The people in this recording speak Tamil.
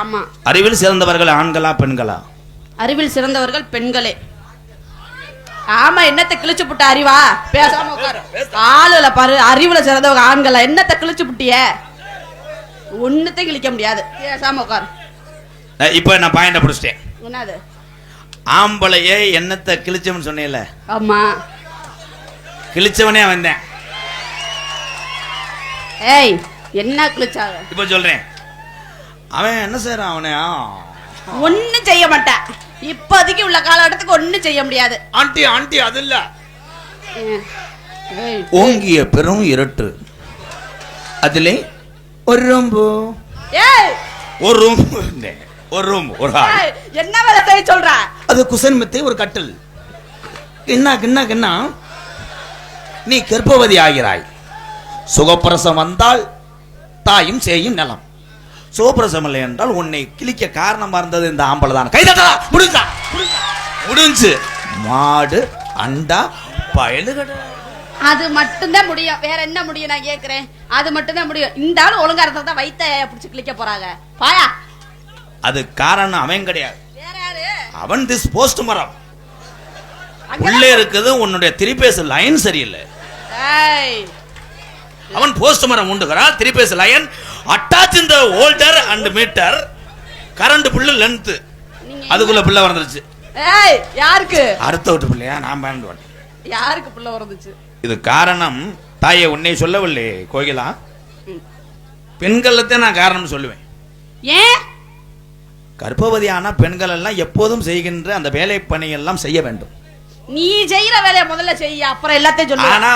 ஆமா. அறிவில் சிறந்தவர்கள் ஆண்களா பெண்களா? அறிவில் சிறந்தவர்கள் பெண்களே. ஆமா என்னத்தை கிழிச்சு புட்ட அறிவா? பேசாம உட்காரு. ஆளுல பாரு அறிவுல சிறந்தவங்க ஆண்களா. என்னத்தை கிழிச்சு புட்டிய? ஒண்ணுத்தையும் கிழிக்க முடியாது. பேசாம உட்காரு. இப்ப நான் பாயிண்ட பிடிச்சிட்டேன். என்னது? ஆம்பளையே என்னத்தை கிழிச்சவன் சொன்னேல ஆமா. கிழிச்சவனே வந்தேன் ஏய் என்ன கிழிச்சாங்க இப்ப சொல்றேன். அவன் என்ன செய்யறான் அவனே? ஆ. ஒண்ணும் செய்ய மாட்டேன். இப்போதைக்கு உள்ள காலகட்டத்துக்கு ஒண்ணும் செய்ய முடியாது. ஆண்டி ஆண்டி அது இல்ல. ஏய், ஓங்கிய பெரும் இருட்டு. அதிலே ஒரு ரூம்பு. ஏய். ஒரு ரூம் ஒரு ரூம் ஒரு என்ன வேலை செய்ய சொல்ற? அது குசன் மெத்தை ஒரு கட்டில். கிண்ணா கிண்ணா கிண்ணா. நீ கர்ப்பவதி ஆகிறாய். சுகப்பிரசம் வந்தால் தாயும் சேயும் நிலம். சுகப்பிரசம் இல்லை என்றால் உன்னை கிழிக்க காரணமா இருந்தது இந்த ஆம்பளை தான். கைதட்டா முடிஞ்சா? முடிஞ்சு? மாடு அண்டா பயலுகடை. அது மட்டும்தான் முடியும். வேற என்ன முடியும் நான் கேக்குறேன்? அது மட்டும்தான் முடியும். இந்த ஆளு ஒழுங்கா இருந்தா தான் வயித்த பிடிச்சு கிளிக்க போறாங்க. பாயா. அது காரணம் அவன் கிடையாது. வேற யாரு? அவன் திஸ் போஸ்ட் மரம். உள்ளே இருக்குது உன்னுடைய திரிபேச லைன் சரியில்லை. ஏய், அவன் போஸ்ட் மரம் உண்டுகிறான் திரிபேஸ் லைன் அட்டாச் இந்த holder and meter current full length அதுக்குள்ள பிள்ளை வந்துருச்சு ஏய் யாருக்கு? அடுத்த விட்டு பிள்ளையா? நான் பயந்து யாருக்கு புள்ள பிறந்துச்சு இது காரணம் தாயை உன்னை சொல்லவில்லை கோகிலா. பெண்களத்தை நான் காரணம் சொல்லுவேன். ஏன்? கர்ப்பவதி ஆனா பெண்கள் எல்லாம் எப்போதும் செய்கின்ற அந்த வேலை பணியெல்லாம் செய்ய வேண்டும். நீ செய்யற வேலையை முதல்ல செய்ய அப்புறம் எல்லாத்தையும் சொல்லு. ஆனா